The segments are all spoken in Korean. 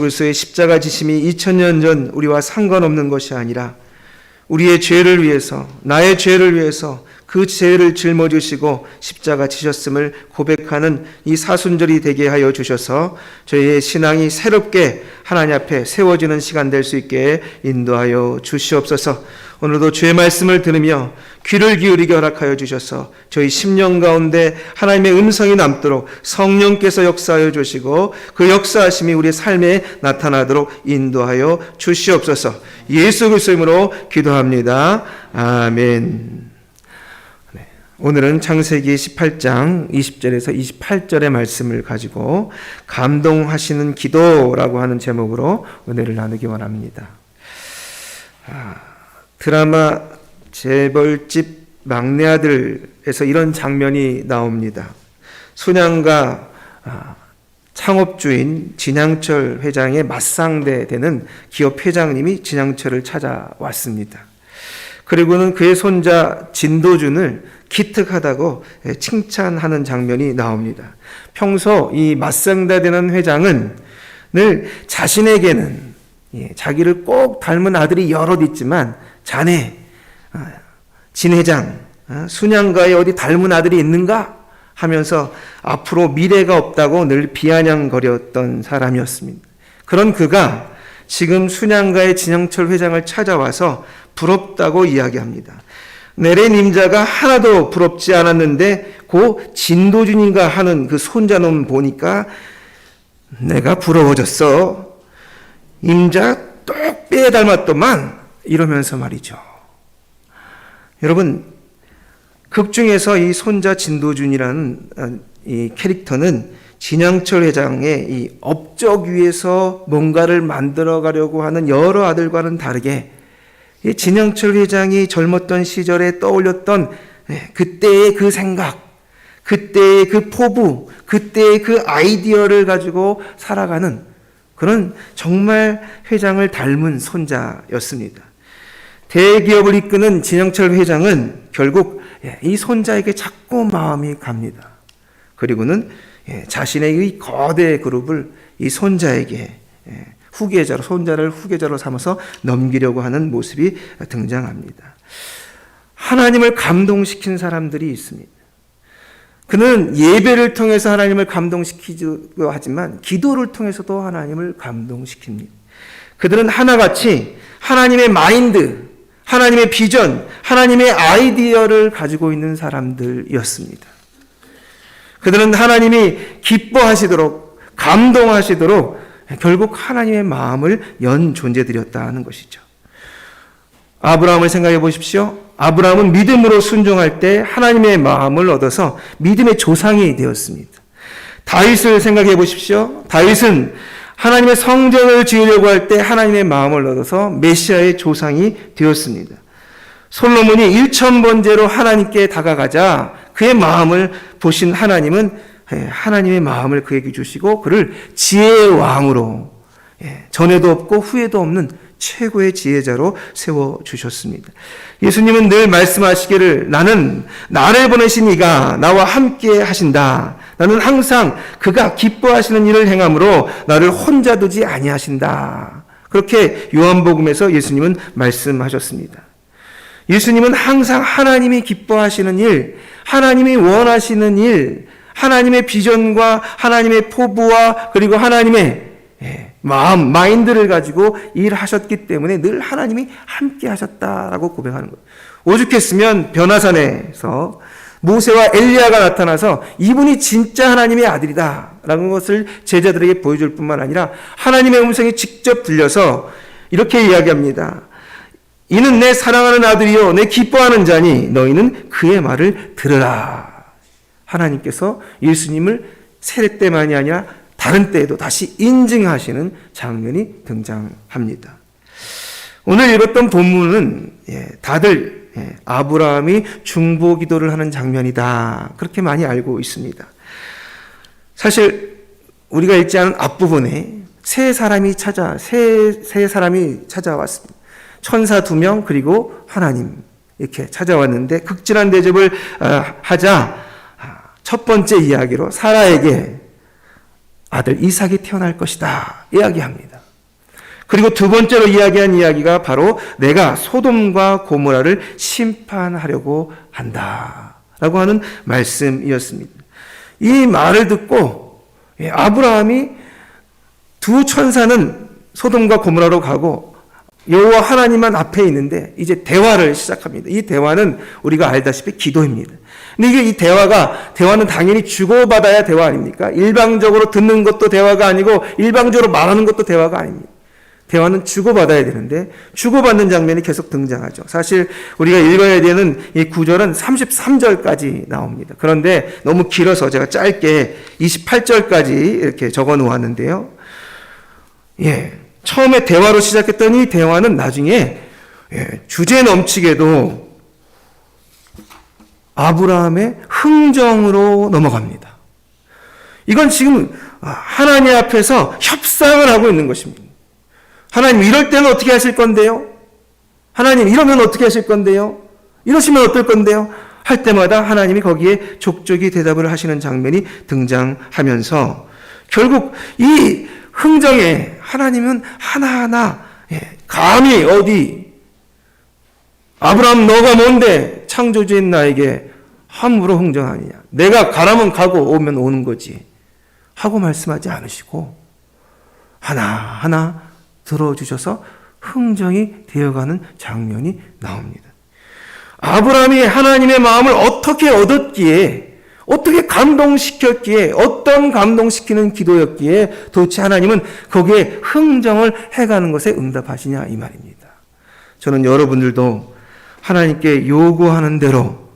그리스도의 십자가 지심이 2000년 전 우리와 상관없는 것이 아니라 우리의 죄를 위해서 나의 죄를 위해서 그 죄를 짊어지시고 십자가 지셨음을 고백하는 이 사순절이 되게 하여 주셔서 저희의 신앙이 새롭게 하나님 앞에 세워지는 시간 될 수 있게 인도하여 주시옵소서. 오늘도 주의 말씀을 들으며 귀를 기울이게 허락하여 주셔서 저희 10년 가운데 하나님의 음성이 남도록 성령께서 역사하여 주시고 그 역사하심이 우리의 삶에 나타나도록 인도하여 주시옵소서. 예수 그리스도 이름으로 기도합니다. 아멘. 네. 오늘은 창세기 18장 20절에서 28절의 말씀을 가지고 감동하시는 기도라고 하는 제목으로 은혜를 나누기 원합니다. 아, 드라마 재벌집 막내 아들에서 이런 장면이 나옵니다. 순양과 아, 창업주인 진양철 회장의 맞상대 되는 기업 회장님이 진양철을 찾아왔습니다. 그리고는 그의 손자 진도준을 기특하다고 칭찬하는 장면이 나옵니다. 평소 이 맞상대되는 회장은 늘 자신에게는 예, 자기를 꼭 닮은 아들이 여럿 있지만 자네 아, 진 회장 아, 순양가에 어디 닮은 아들이 있는가 하면서 앞으로 미래가 없다고 늘 비아냥거렸던 사람이었습니다. 그런 그가 지금 순양가의 진영철 회장을 찾아와서 부럽다고 이야기합니다. 내래 님자가 하나도 부럽지 않았는데 고 진도준인가 하는 그 손자놈 보니까 내가 부러워졌어. 임자 똑빼 닮았더만 이러면서 말이죠. 여러분 극 중에서 이 손자 진도준이라는 아, 이 캐릭터는 진양철 회장의 이 업적 위에서 뭔가를 만들어 가려고 하는 여러 아들과는 다르게 이 진양철 회장이 젊었던 시절에 떠올렸던 예, 그때의 그 생각, 그때의 그 포부, 그때의 그 아이디어를 가지고 살아가는 그런 정말 회장을 닮은 손자였습니다. 대기업을 이끄는 진영철 회장은 결국 예, 이 손자에게 자꾸 마음이 갑니다. 그리고는 예, 자신의 이 거대 그룹을 이 손자에게 예, 후계자로 손자를 후계자로 삼아서 넘기려고 하는 모습이 등장합니다. 하나님을 감동시킨 사람들이 있습니다. 그는 예배를 통해서 하나님을 감동시키기도 하지만 기도를 통해서도 하나님을 감동시킵니다. 그들은 하나같이 하나님의 마인드, 하나님의 비전, 하나님의 아이디어를 가지고 있는 사람들이었습니다. 그들은 하나님이 기뻐하시도록 감동하시도록 결국 하나님의 마음을 연 존재들이었다는 것이죠. 아브라함을 생각해 보십시오. 아브라함은 믿음으로 순종할 때 하나님의 마음을 얻어서 믿음의 조상이 되었습니다. 다윗을 생각해 보십시오. 다윗은 하나님의 성전을 지으려고 할 때 하나님의 마음을 얻어서 메시아의 조상이 되었습니다. 솔로몬이 1천 번째로 하나님께 다가가자 그의 마음을 보신 하나님은 예, 하나님의 마음을 그에게 주시고 그를 지혜의 왕으로 예, 전에도 없고 후에도 없는 최고의 지혜자로 세워 주셨습니다. 예수님은 늘 말씀하시기를 나는 나를 보내신 이가 나와 함께 하신다. 나는 항상 그가 기뻐하시는 일을 행함으로 나를 혼자 두지 아니하신다. 그렇게 요한복음에서 예수님은 말씀하셨습니다. 예수님은 항상 하나님이 기뻐하시는 일, 하나님이 원하시는 일, 하나님의 비전과 하나님의 포부와 그리고 하나님의 예, 마음, 마인드를 가지고 일하셨기 때문에 늘 하나님이 함께 하셨다라고 고백하는 거예요. 오죽했으면 변화산에서 모세와 엘리야가 나타나서 이분이 진짜 하나님의 아들이다라는 것을 제자들에게 보여줄 뿐만 아니라 하나님의 음성이 직접 들려서 이렇게 이야기합니다. 이는 내 사랑하는 아들이요 내 기뻐하는 자니 너희는 그의 말을 들으라. 하나님께서 예수님을 세례 때만이 아니라 다른 때에도 다시 인증하시는 장면이 등장합니다. 오늘 읽었던 본문은 예, 다들 예, 아브라함이 중보 기도를 하는 장면이다. 그렇게 많이 알고 있습니다. 사실 우리가 읽지 않은 앞부분에 세 사람이 찾아 세, 세 사람이 찾아왔습니다. 천사 두 명 그리고 하나님 이렇게 찾아왔는데 극진한 대접을 어, 하자 첫 번째 이야기로 사라에게 아들 이삭이 태어날 것이다. 이야기합니다. 그리고 두 번째로 이야기한 이야기가 바로 내가 소돔과 고모라를 심판하려고 한다. 라고 하는 말씀이었습니다. 이 말을 듣고 예, 아브라함이 두 천사는 소돔과 고모라로 가고 여호와 하나님만 앞에 있는데 이제 대화를 시작합니다. 이 대화는 우리가 알다시피 기도입니다. 근데 이게 이 대화가 대화는 당연히 주고받아야 대화 아닙니까? 일방적으로 듣는 것도 대화가 아니고 일방적으로 말하는 것도 대화가 아닙니다. 대화는 주고받아야 되는데 주고받는 장면이 계속 등장하죠. 사실 우리가 읽어야 되는 이 구절은 33절까지 나옵니다. 그런데 너무 길어서 제가 짧게 28절까지 이렇게 적어 놓았는데요. 예. 처음에 대화로 시작했던 이 대화는 나중에 예, 주제 넘치게도 아브라함의 흥정으로 넘어갑니다. 이건 지금 하나님 앞에서 협상을 하고 있는 것입니다. 하나님 이럴 때는 어떻게 하실 건데요? 하나님 이러면 어떻게 하실 건데요? 이러시면 어떨 건데요? 할 때마다 하나님이 거기에 족족이 대답을 하시는 장면이 등장하면서 결국 이 흥정에 하나님은 하나하나 예, 감히 어디? 아브라함 너가 뭔데? 창조주인 나에게 함부로 흥정하느냐? 내가 가라면 가고 오면 오는 거지. 하고 말씀하지 않으시고 하나하나 들어주셔서 흥정이 되어가는 장면이 나옵니다. 아브라함이 하나님의 마음을 어떻게 얻었기에 어떻게 감동시켰기에 어떤 감동시키는 기도였기에 도대체 하나님은 거기에 흥정을 해가는 것에 응답하시냐 이 말입니다. 저는 여러분들도 하나님께 요구하는 대로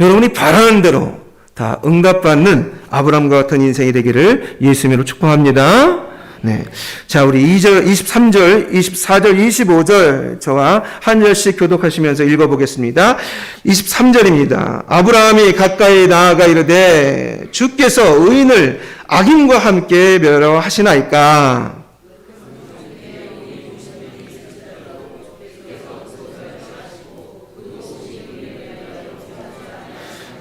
여러분이 바라는 대로 다 응답받는 아브라함과 같은 인생이 되기를 예수님으로 축복합니다. 네. 자, 우리 2절, 23절, 24절, 25절 저와 한 절씩 교독하시면서 읽어보겠습니다. 23절입니다. 아브라함이 가까이 나아가 이르되 주께서 의인을 악인과 함께 멸하시나이까?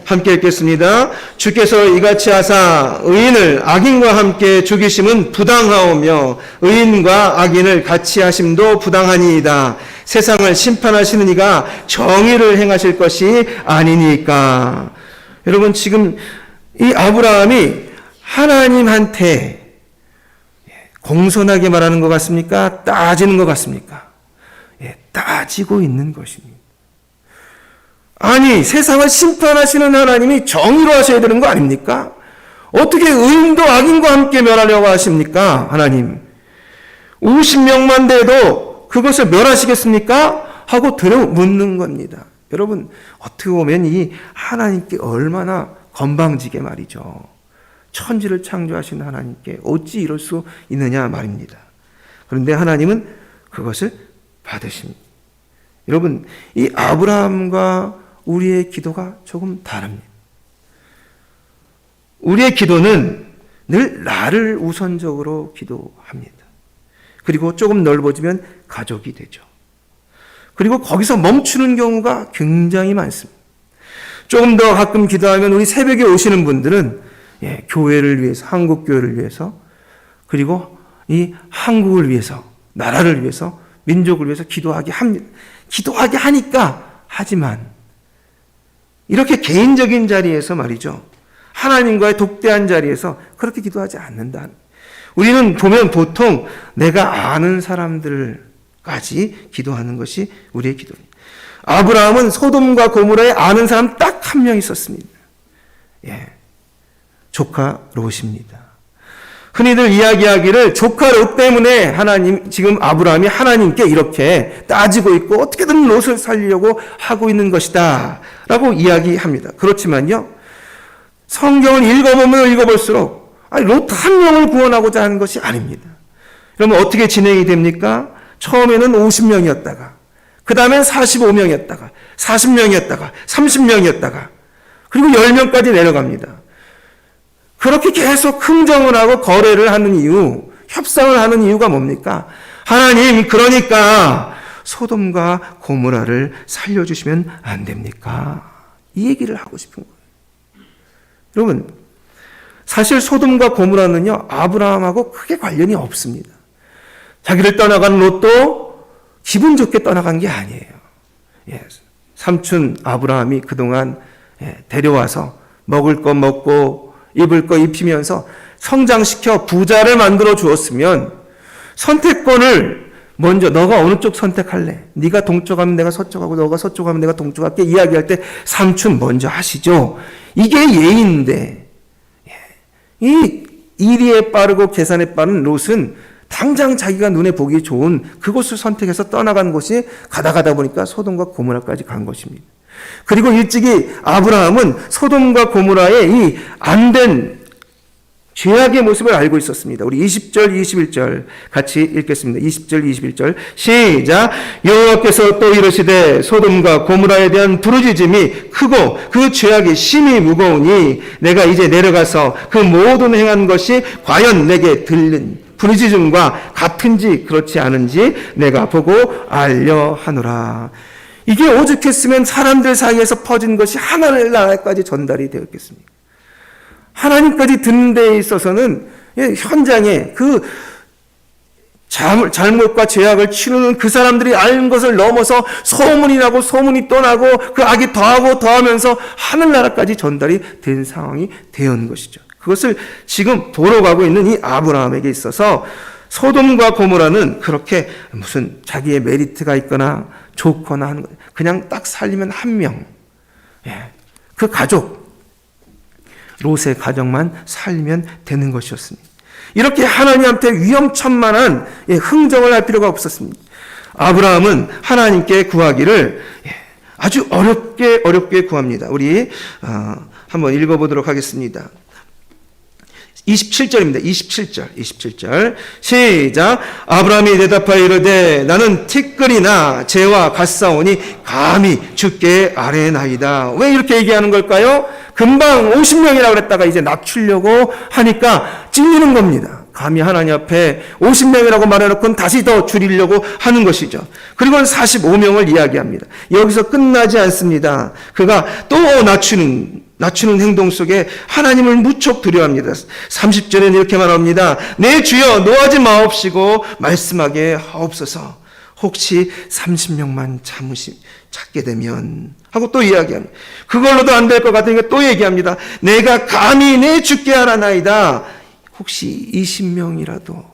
함께 읽겠습니다. 주께서 이같이 하사 의인을 악인과 함께 죽이심은 부당하오며 의인과 악인을 같이 하심도 부당하니이다. 세상을 심판하시는 이가 정의를 행하실 것이 아니니까. 여러분 지금 이 아브라함이 하나님한테 공손하게 말하는 것 같습니까? 따지는 것 같습니까? 예, 따지고 있는 것입니다. 아니, 세상을 심판하시는 하나님이 정의로 하셔야 되는 거 아닙니까? 어떻게 의인도 악인과 함께 멸하려고 하십니까? 하나님. 50명만 돼도 그것을 멸하시겠습니까? 하고 들어 묻는 겁니다. 여러분, 어떻게 보면 이 하나님께 얼마나 건방지게 말이죠. 천지를 창조하신 하나님께 어찌 이럴 수 있느냐 말입니다. 그런데 하나님은 그것을 받으십니다. 여러분, 이 아브라함과 우리의 기도가 조금 다릅니다. 우리의 기도는 늘 나를 우선적으로 기도합니다. 그리고 조금 넓어지면 가족이 되죠. 그리고 거기서 멈추는 경우가 굉장히 많습니다. 조금 더 가끔 기도하면 우리 새벽에 오시는 분들은 예, 교회를 위해서, 한국 교회를 위해서, 그리고 이 한국을 위해서, 나라를 위해서, 민족을 위해서 기도하게 합니다. 기도하게 하니까 하지만 이렇게 개인적인 자리에서 말이죠. 하나님과의 독대한 자리에서 그렇게 기도하지 않는다. 우리는 보면 보통 내가 아는 사람들까지 기도하는 것이 우리의 기도입니다. 아브라함은 소돔과 고모라에 아는 사람 딱 한 명 있었습니다. 예. 조카 롯입니다. 흔히들 이야기하기를 조카 롯 때문에 하나님, 지금 아브라함이 하나님께 이렇게 따지고 있고 어떻게든 롯을 살리려고 하고 있는 것이다. 라고 이야기합니다. 그렇지만요, 성경을 읽어보면 읽어볼수록, 롯한 명을 구원하고자 하는 것이 아닙니다. 그러면 어떻게 진행이 됩니까? 처음에는 50명이었다가, 그 다음엔 45명이었다가, 40명이었다가, 30명이었다가, 그리고 10명까지 내려갑니다. 그렇게 계속 흥정을 하고 거래를 하는 이유, 협상을 하는 이유가 뭡니까? 하나님, 그러니까 소돔과 고모라를 살려주시면 안 됩니까? 이 얘기를 하고 싶은 거예요. 여러분, 사실 소돔과 고무라는요 아브라함하고 크게 관련이 없습니다. 자기를 떠나간 롯도 기분 좋게 떠나간 게 아니에요. 예, 삼촌 아브라함이 그동안 예, 데려와서 먹을 거 먹고 입을 거 입히면서 성장시켜 부자를 만들어 주었으면 선택권을 먼저 너가 어느 쪽 선택할래? 네가 동쪽 하면 내가 서쪽 하고 너가 서쪽 하면 내가 동쪽 할게 이야기할 때 삼촌 먼저 하시죠. 이게 예인데 예. 이 이리에 빠르고 계산에 빠른 롯은 당장 자기가 눈에 보기 좋은 그곳을 선택해서 떠나간 곳이 가다 가다 보니까 소돔과 고모라까지 간 것입니다. 그리고 일찍이 아브라함은 소돔과 고모라의 이 안 된 죄악의 모습을 알고 있었습니다. 우리 20절, 21절 같이 읽겠습니다. 20절, 21절 시작. 여호와께서 또 이르시되 소돔과 고모라에 대한 부르짖음이 크고 그 죄악이 심히 무거우니 내가 이제 내려가서 그 모든 행한 것이 과연 내게 들린 부르짖음과 같은지 그렇지 않은지 내가 보고 알려 하노라. 이게 오죽했으면 사람들 사이에서 퍼진 것이 하나님 나라까지 전달이 되었겠습니까? 하나님까지 듣는 데 있어서는 예, 현장에 그 잘- 잘못과 죄악을 치르는 그 사람들이 아는 것을 넘어서 소문이 나고 소문이 떠나고 그 악이 더하고 더하면서 하늘나라까지 전달이 된 상황이 되었는 것이죠. 그것을 지금 보러 가고 있는 이 아브라함에게 있어서 소돔과 고모라는 그렇게 무슨 자기의 메리트가 있거나 좋거나 하는 거 그냥 딱 살리면 한 명. 예. 그 가족 롯의 가정만 살리면 되는 것이었습니다. 이렇게 하나님한테 위험천만한 예, 흥정을 할 필요가 없었습니다. 아브라함은 하나님께 구하기를 예, 아주 어렵게 어렵게 구합니다. 우리 어, 한번 읽어보도록 하겠습니다. 27절입니다. 27절, 27절. 시작. 아브라함이 대답하여 이르되 나는 티끌이나 재와 같사오니 감히 주께 아뢰나이다. 왜 이렇게 얘기하는 걸까요? 금방 50명이라고 그랬다가 이제 낮추려고 하니까 찔리는 겁니다. 감히 하나님 앞에 50명이라고 말해놓고 다시 더 줄이려고 하는 것이죠. 그리고는 45명을 이야기합니다. 여기서 끝나지 않습니다. 그가 또 낮추는 낮추는 행동 속에 하나님을 무척 두려워합니다. 30절에는 이렇게 말합니다. 내 주여 노하지 마옵시고 말씀하게 하옵소서. 혹시 30명만 참으시 찾게 되면 하고 또 이야기합니다. 그걸로도 안 될 것 같으니까 또 얘기합니다. 내가 감히 내 죽게 하라나이다. 혹시 20명이라도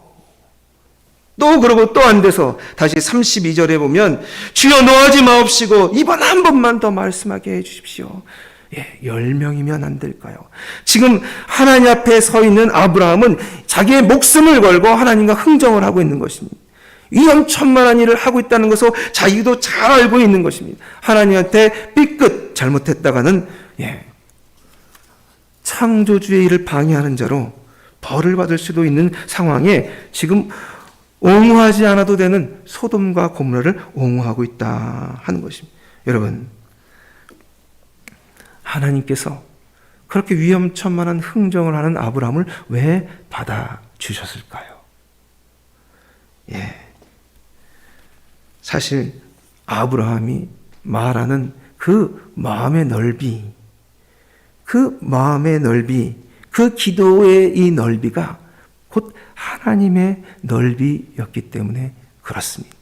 또 그러고 또 안 돼서 다시 32절에 보면 주여 노하지 마옵시고 이번 한 번만 더 말씀하게 해 주십시오. 예, 10명이면 안 될까요? 지금 하나님 앞에 서 있는 아브라함은 자기의 목숨을 걸고 하나님과 흥정을 하고 있는 것입니다. 위험천만한 일을 하고 있다는 것을 자기도 잘 알고 있는 것입니다. 하나님한테 삐끗 잘못했다가는 예, 창조주의 일을 방해하는 자로 벌을 받을 수도 있는 상황에 지금 옹호하지 않아도 되는 소돔과 고모라를 옹호하고 있다 하는 것입니다. 여러분, 하나님께서 그렇게 위험천만한 흥정을 하는 아브라함을 왜 받아 주셨을까요? 예. 사실 아브라함이 말하는 그 마음의 넓이, 그 마음의 넓이, 그 기도의 이 넓이가 곧 하나님의 넓이였기 때문에 그렇습니다.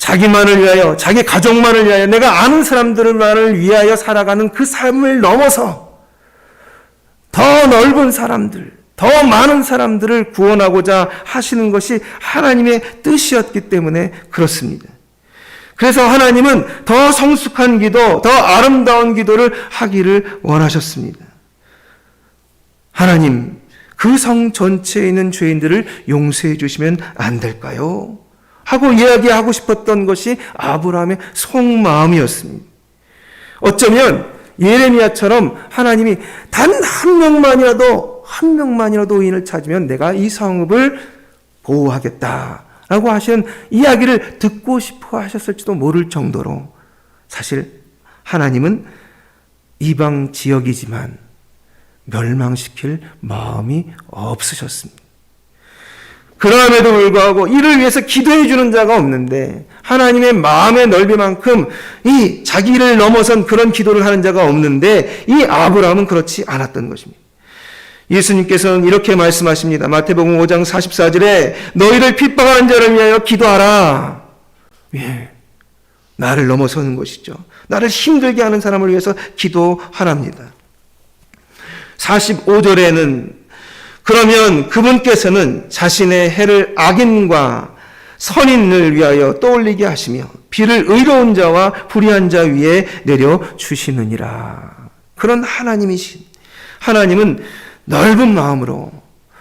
자기만을 위하여, 자기 가족만을 위하여, 내가 아는 사람들만을 위하여 살아가는 그 삶을 넘어서 더 넓은 사람들, 더 많은 사람들을 구원하고자 하시는 것이 하나님의 뜻이었기 때문에 그렇습니다. 그래서 하나님은 더 성숙한 기도, 더 아름다운 기도를 하기를 원하셨습니다. 하나님, 그 성 전체에 있는 죄인들을 용서해 주시면 안 될까요? 하고 이야기하고 싶었던 것이 아브라함의 속마음이었습니다. 어쩌면 예레미야처럼 하나님이 단 한 명만이라도 한 명만이라도 의인을 찾으면 내가 이 성읍을 보호하겠다라고 하시는 이야기를 듣고 싶어 하셨을지도 모를 정도로 사실 하나님은 이방 지역이지만 멸망시킬 마음이 없으셨습니다. 그럼에도 불구하고 이를 위해서 기도해 주는 자가 없는데 하나님의 마음의 넓이만큼 이 자기를 넘어선 그런 기도를 하는 자가 없는데 이 아브라함은 그렇지 않았던 것입니다. 예수님께서는 이렇게 말씀하십니다. 마태복음 5장 44절에 너희를 핍박하는 자를 위하여 기도하라. 예. 나를 넘어서는 것이죠. 나를 힘들게 하는 사람을 위해서 기도하랍니다. 45절에는 그러면 그분께서는 자신의 해를 악인과 선인을 위하여 떠올리게 하시며 비를 의로운 자와 불의한 자 위에 내려 주시느니라. 그런 하나님이신 하나님은 넓은 마음으로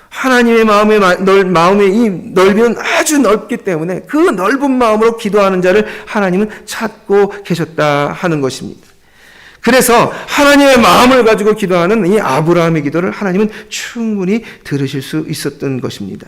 하나님의 마음의 넓, 마음의 이 넓이는 아주 넓기 때문에 그 넓은 마음으로 기도하는 자를 하나님은 찾고 계셨다 하는 것입니다. 그래서 하나님의 마음을 가지고 기도하는 이 아브라함의 기도를 하나님은 충분히 들으실 수 있었던 것입니다.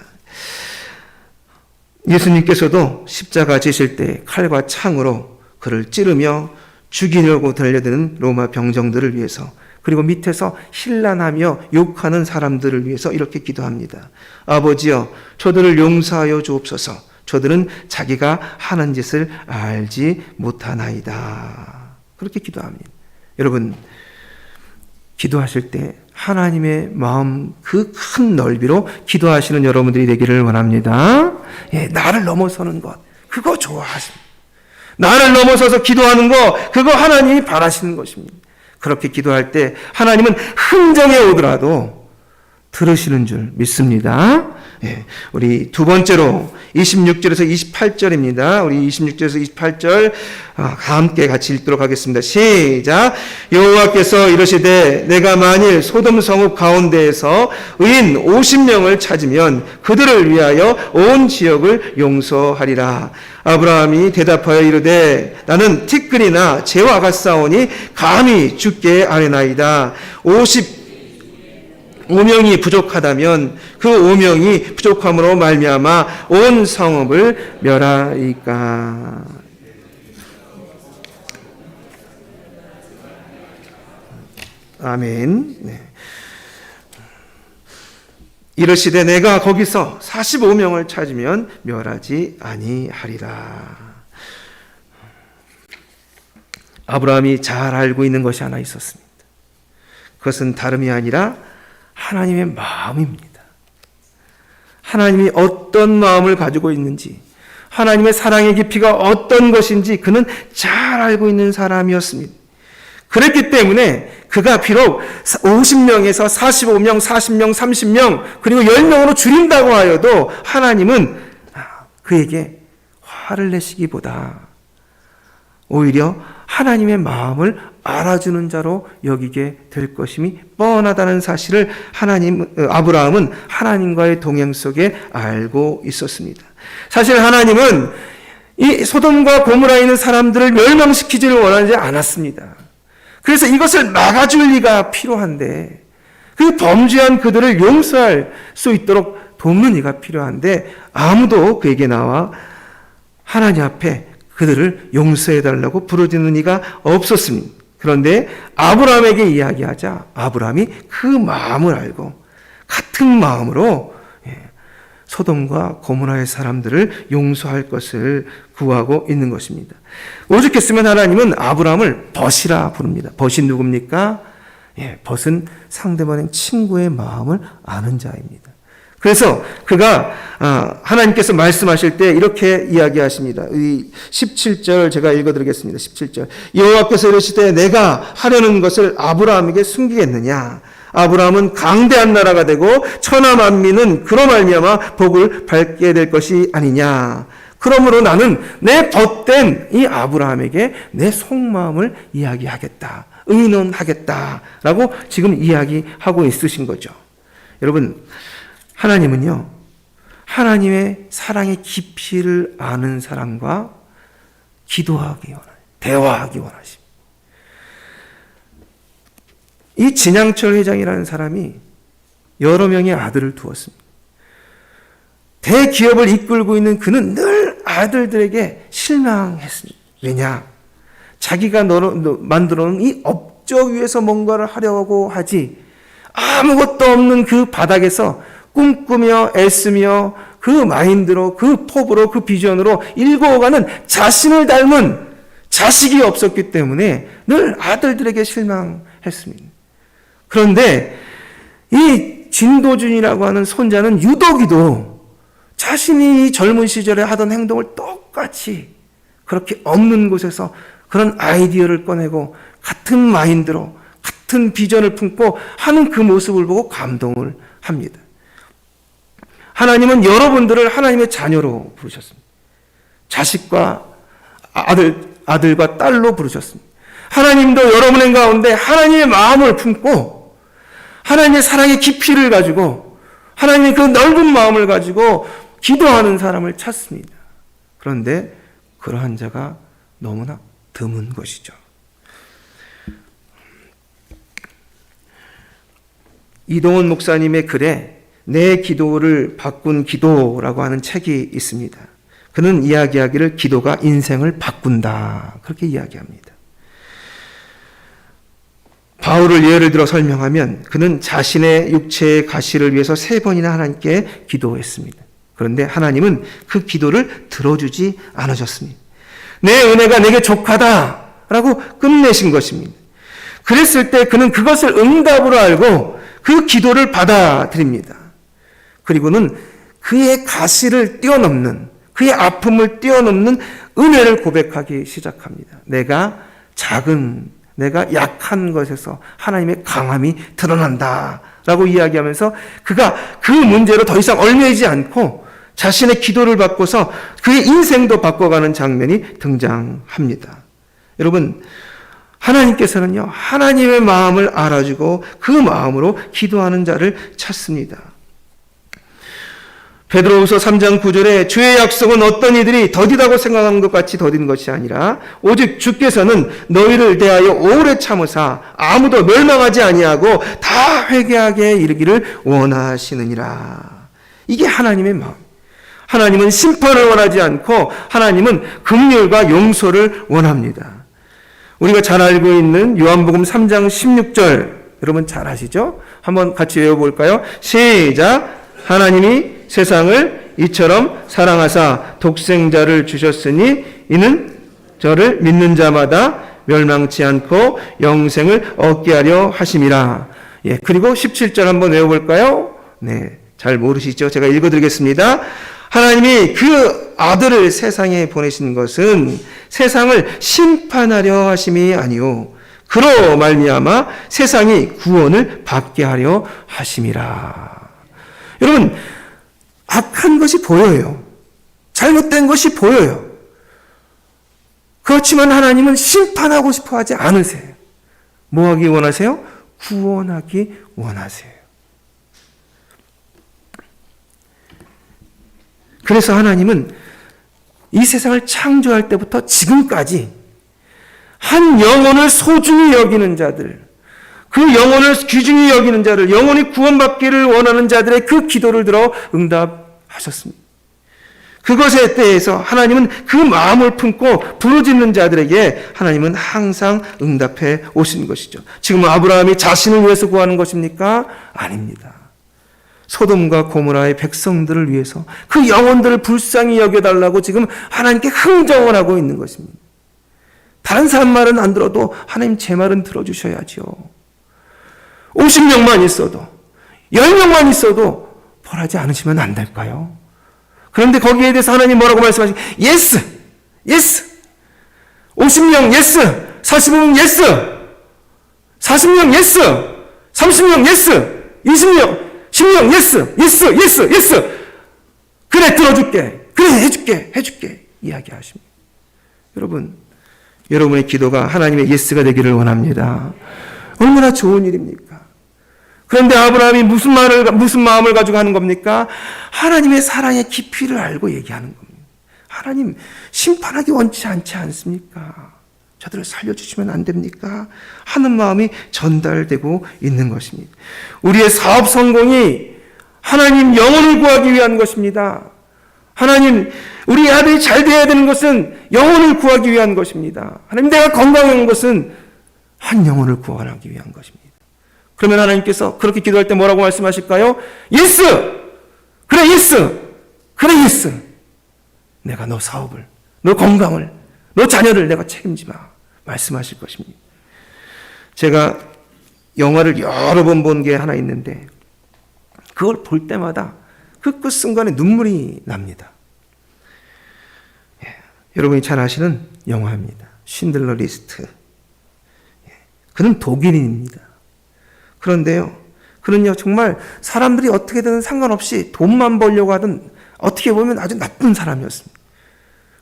예수님께서도 십자가 지실 때 칼과 창으로 그를 찌르며 죽이려고 달려드는 로마 병정들을 위해서 그리고 밑에서 신란하며 욕하는 사람들을 위해서 이렇게 기도합니다. 아버지여, 저들을 용서하여 주옵소서. 저들은 자기가 하는 짓을 알지 못하나이다. 그렇게 기도합니다. 여러분, 기도하실 때 하나님의 마음 그 큰 넓이로 기도하시는 여러분들이 되기를 원합니다. 예, 나를 넘어서는 것, 그거 좋아하십니다. 나를 넘어서서 기도하는 거, 그거 하나님이 바라시는 것입니다. 그렇게 기도할 때 하나님은 흥정해 오더라도 들으시는 줄 믿습니다. 예, 우리 두 번째로 26절에서 28절입니다. 우리 26절에서 28절 아, 함께 같이 읽도록 하겠습니다. 시작. 여호와께서 이러시되 내가 만일 소돔 성읍 가운데에서 의인 50명을 찾으면 그들을 위하여 온 지역을 용서하리라. 아브라함이 대답하여 이르되 나는 티끌이나 재와 같사오니 감히 죽게 아뢰나이다. 50 오명이 부족하다면 그 오명이 부족함으로 말미암아 온 성읍을 멸하리까. 아멘. 네. 이르시되 내가 거기서 45명을 찾으면 멸하지 아니하리라. 아브라함이 잘 알고 있는 것이 하나 있었습니다. 그것은 다름이 아니라 하나님의 마음입니다. 하나님이 어떤 마음을 가지고 있는지, 하나님의 사랑의 깊이가 어떤 것인지 그는 잘 알고 있는 사람이었습니다. 그랬기 때문에 그가 비록 50명에서 45명, 40명, 30명, 그리고 10명으로 줄인다고 하여도 하나님은 그에게 화를 내시기보다 오히려 하나님의 마음을 알아주는 자로 여기게 될 것임이 뻔하다는 사실을 하나님 어, 아브라함은 하나님과의 동행 속에 알고 있었습니다. 사실 하나님은 이 소돔과 고모라에 있는 사람들을 멸망시키지를 원하지 않았습니다. 그래서 이것을 막아줄 리가 필요한데 그 범죄한 그들을 용서할 수 있도록 돕는 이가 필요한데 아무도 그에게 나와 하나님 앞에 그들을 용서해 달라고 부르짖는 이가 없었습니다. 그런데 아브라함에게 이야기하자 아브라함이 그 마음을 알고 같은 마음으로 예, 소돔과 고모라의 사람들을 용서할 것을 구하고 있는 것입니다. 오죽했으면 하나님은 아브라함을 벗이라 부릅니다. 벗이 누굽니까? 예, 벗은 상대방의 친구의 마음을 아는 자입니다. 그래서 그가 아, 하나님께서 말씀하실 때 이렇게 이야기하십니다. 이 17절 제가 읽어드리겠습니다. 17절 여호와께서 이르시되 내가 하려는 것을 아브라함에게 숨기겠느냐? 아브라함은 강대한 나라가 되고 천하 만민은 그로 말미암아 복을 받게 될 것이 아니냐? 그러므로 나는 내 벗된 이 아브라함에게 내 속마음을 이야기하겠다. 의논하겠다라고 지금 이야기하고 있으신 거죠. 여러분 하나님은요, 하나님의 사랑의 깊이를 아는 사람과 기도하기 원하요 대화하기 원하십니다. 이 진양철 회장이라는 사람이 여러 명의 아들을 두었습니다. 대기업을 이끌고 있는 그는 늘 아들들에게 실망했습니다. 왜냐? 자기가 만들어 놓은 이 업적 위에서 뭔가를 하려고 하지 아무것도 없는 그 바닥에서 꿈꾸며 애쓰며 그 마인드로 그 포부로 그 비전으로 일궈가는 자신을 닮은 자식이 없었기 때문에 늘 아들들에게 실망했습니다. 그런데 이 진도준이라고 하는 손자는 유독이도 자신이 이 젊은 시절에 하던 행동을 똑같이 그렇게 없는 곳에서 그런 아이디어를 꺼내고 같은 마인드로 같은 비전을 품고 하는 그 모습을 보고 감동을 합니다. 하나님은 여러분들을 하나님의 자녀로 부르셨습니다. 자식과 아들, 아들과 딸로 부르셨습니다. 하나님도 여러분의 가운데 하나님의 마음을 품고 하나님의 사랑의 깊이를 가지고 하나님의 그 넓은 마음을 가지고 기도하는 사람을 찾습니다. 그런데 그러한 자가 너무나 드문 것이죠. 이동원 목사님의 글에 내 기도를 바꾼 기도라고 하는 책이 있습니다. 그는 이야기하기를 기도가 인생을 바꾼다. 그렇게 이야기합니다. 바울을 예를 들어 설명하면 그는 자신의 육체의 가시를 위해서 세 번이나 하나님께 기도했습니다. 그런데 하나님은 그 기도를 들어주지 않으셨습니다. 내 은혜가 내게 족하다 라고 끝내신 것입니다. 그랬을 때 그는 그것을 응답으로 알고 그 기도를 받아들입니다. 그리고는 그의 가시를 뛰어넘는 그의 아픔을 뛰어넘는 은혜를 고백하기 시작합니다. 내가 작은 내가 약한 것에서 하나님의 강함이 드러난다. 라고 이야기하면서 그가 그 문제로 더 이상 얽매이지 않고 자신의 기도를 바꿔서 그의 인생도 바꿔가는 장면이 등장합니다. 여러분, 하나님께서는요, 하나님의 마음을 알아주고 그 마음으로 기도하는 자를 찾습니다. 베드로후서 3장 9절에 주의 약속은 어떤 이들이 더디다고 생각하는 것 같이 더딘 것이 아니라 오직 주께서는 너희를 대하여 오래 참으사 아무도 멸망하지 아니하고 다 회개하게 이르기를 원하시느니라. 이게 하나님의 마음. 하나님은 심판을 원하지 않고 하나님은 긍휼과 용서를 원합니다. 우리가 잘 알고 있는 요한복음 3장 16절 여러분 잘 아시죠? 한번 같이 외워 볼까요? 시작. 하나님이 세상을 이처럼 사랑하사 독생자를 주셨으니 이는 저를 믿는 자마다 멸망치 않고 영생을 얻게 하려 하심이라. 예, 그리고 17절 한번 외워볼까요? 네, 잘 모르시죠? 제가 읽어드리겠습니다. 하나님이 그 아들을 세상에 보내신 것은 세상을 심판하려 하심이 아니요 그로 말미암아 세상이 구원을 받게 하려 하심이라. 여러분 악한 것이 보여요. 잘못된 것이 보여요. 그렇지만 하나님은 심판하고 싶어 하지 않으세요. 뭐 하기 원하세요? 구원하기 원하세요. 그래서 하나님은 이 세상을 창조할 때부터 지금까지 한 영혼을 소중히 여기는 자들, 그 영혼을 귀중히 여기는 자를, 영혼이 구원받기를 원하는 자들의 그 기도를 들어 응답 하셨습니다. 그것에 대해서 하나님은 그 마음을 품고 부르짖는 자들에게 하나님은 항상 응답해 오신 것이죠. 지금 아브라함이 자신을 위해서 구하는 것입니까? 아닙니다. 소돔과 고모라의 백성들을 위해서 그 영혼들을 불쌍히 여겨달라고 지금 하나님께 흥정을 하고 있는 것입니다. 다른 사람 말은 안 들어도 하나님 제 말은 들어주셔야죠. 50명만 있어도, 10명만 있어도 벌하지 않으시면 안 될까요? 그런데 거기에 대해서 하나님 뭐라고 말씀하시 예스! 예스! 50명 예스! 45명 예스! 40명 예스! 30명 예스! 20명 10명 예스! 예스! 예스! 예스! 그래 들어줄게. 그래 해줄게. 해줄게. 이야기하십니다. 여러분 여러분의 기도가 하나님의 예스가 되기를 원합니다. 얼마나 좋은 일입니까? 그런데 아브라함이 무슨 말을, 무슨 마음을 가지고 하는 겁니까? 하나님의 사랑의 깊이를 알고 얘기하는 겁니다. 하나님, 심판하기 원치 않지 않습니까? 저들을 살려주시면 안 됩니까? 하는 마음이 전달되고 있는 것입니다. 우리의 사업 성공이 하나님 영혼을 구하기 위한 것입니다. 하나님, 우리 아들이 잘 돼야 되는 것은 영혼을 구하기 위한 것입니다. 하나님, 내가 건강한 것은 한 영혼을 구원하기 위한 것입니다. 그러면 하나님께서 그렇게 기도할 때 뭐라고 말씀하실까요? 예스! 그래, 예스! 그래, 예스! 내가 너 사업을, 너 건강을, 너 자녀를 내가 책임지마. 말씀하실 것입니다. 제가 영화를 여러 번 본 게 하나 있는데, 그걸 볼 때마다 그 끝순간에 눈물이 납니다. 예, 여러분이 잘 아시는 영화입니다. 쉰들러 리스트. 예, 그는 독일인입니다. 그런데요, 그는요, 정말 사람들이 어떻게든 상관없이 돈만 벌려고 하던 어떻게 보면 아주 나쁜 사람이었습니다.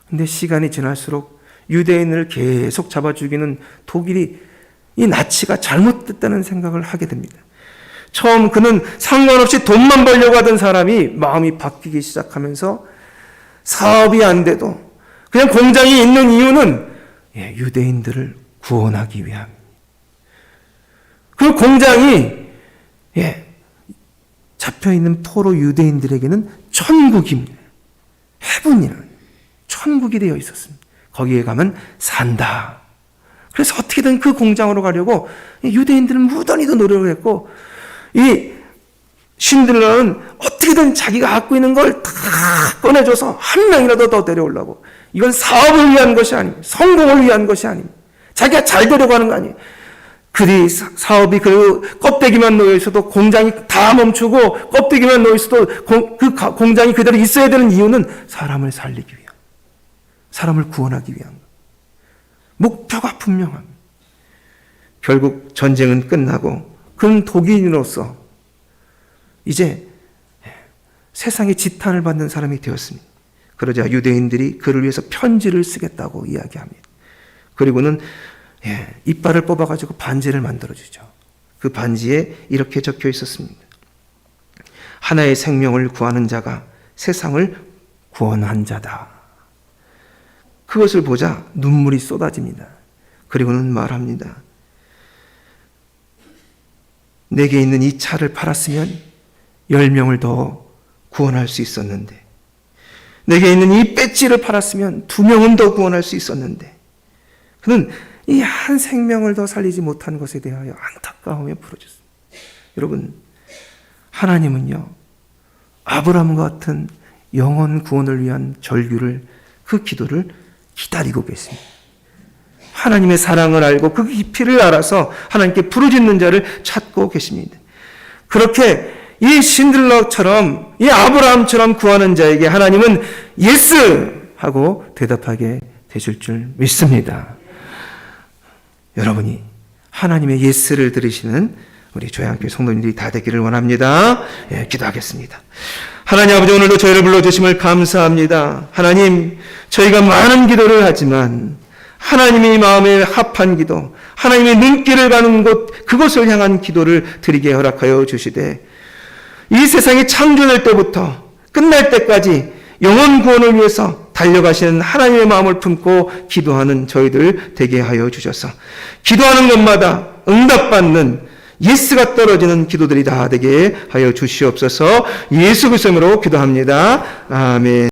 근데 시간이 지날수록 유대인을 계속 잡아 죽이는 독일이 이 나치가 잘못됐다는 생각을 하게 됩니다. 처음 그는 상관없이 돈만 벌려고 하던 사람이 마음이 바뀌기 시작하면서 사업이 안 돼도 그냥 공장이 있는 이유는 예, 유대인들을 구원하기 위함입니다. 그 공장이 예, 잡혀 있는 포로 유대인들에게는 천국입니다. 해분이라는 천국이 되어 있었습니다. 거기에 가면 산다. 그래서 어떻게든 그 공장으로 가려고 유대인들은 무던히도 노력을 했고 이 신들러는 어떻게든 자기가 갖고 있는 걸 다 꺼내줘서 한 명이라도 더 데려오려고 이건 사업을 위한 것이 아닙니다. 성공을 위한 것이 아닙니다. 자기가 잘 하는 거 아니에요. 그리 사- 사업이 그 껍데기만 놓여 있어도 공장이 다 멈추고 껍데기만 놓여 있어도 공, 그 가- 공장이 그대로 있어야 되는 이유는 사람을 살리기 위한, 사람을 구원하기 위한 것. 목표가 분명합니다. 결국 전쟁은 끝나고 그는 독일인으로서 이제 세상의 지탄을 받는 사람이 되었습니다. 그러자 유대인들이 그를 위해서 편지를 쓰겠다고 이야기합니다. 그리고는 예, 이빨을 뽑아가지고 반지를 만들어주죠. 그 반지에 이렇게 적혀 있었습니다. 하나의 생명을 구하는 자가 세상을 구원한 자다. 그것을 보자 눈물이 쏟아집니다. 그리고는 말합니다. 내게 있는 이 차를 팔았으면 열 명을 더 구원할 수 있었는데, 내게 있는 이 배지를 팔았으면 두 명은 더 구원할 수 있었는데, 그는 이 한 생명을 더 살리지 못한 것에 대하여 안타까움에 부러졌습니다. 여러분, 하나님은요, 아브라함 같은 영원 구원을 위한 절규를, 그 기도를 기다리고 계십니다. 하나님의 사랑을 알고 그 깊이를 알아서 하나님께 부르짖는 자를 찾고 계십니다. 그렇게 이 신들러처럼 이 아브라함처럼 구하는 자에게 하나님은 예스 하고 대답하게 되실 줄 믿습니다. 여러분이 하나님의 예스를 들으시는 우리 조양교 성도님들이 다 되기를 원합니다. 예, 기도하겠습니다. 하나님 아버지 오늘도 저희를 불러주심을 감사합니다. 하나님 저희가 많은 기도를 하지만 하나님의 마음에 합한 기도, 하나님의 눈길을 가는 곳 그곳을 향한 기도를 드리게 허락하여 주시되 이 세상이 창조될 때부터 끝날 때까지 영원 구원을 위해서 달려가시는 하나님의 마음을 품고 기도하는 저희들 되게 하여 주셔서 기도하는 것마다 응답받는 예스가 떨어지는 기도들이 다 되게 하여 주시옵소서 예수 그리스도로 기도합니다. 아멘.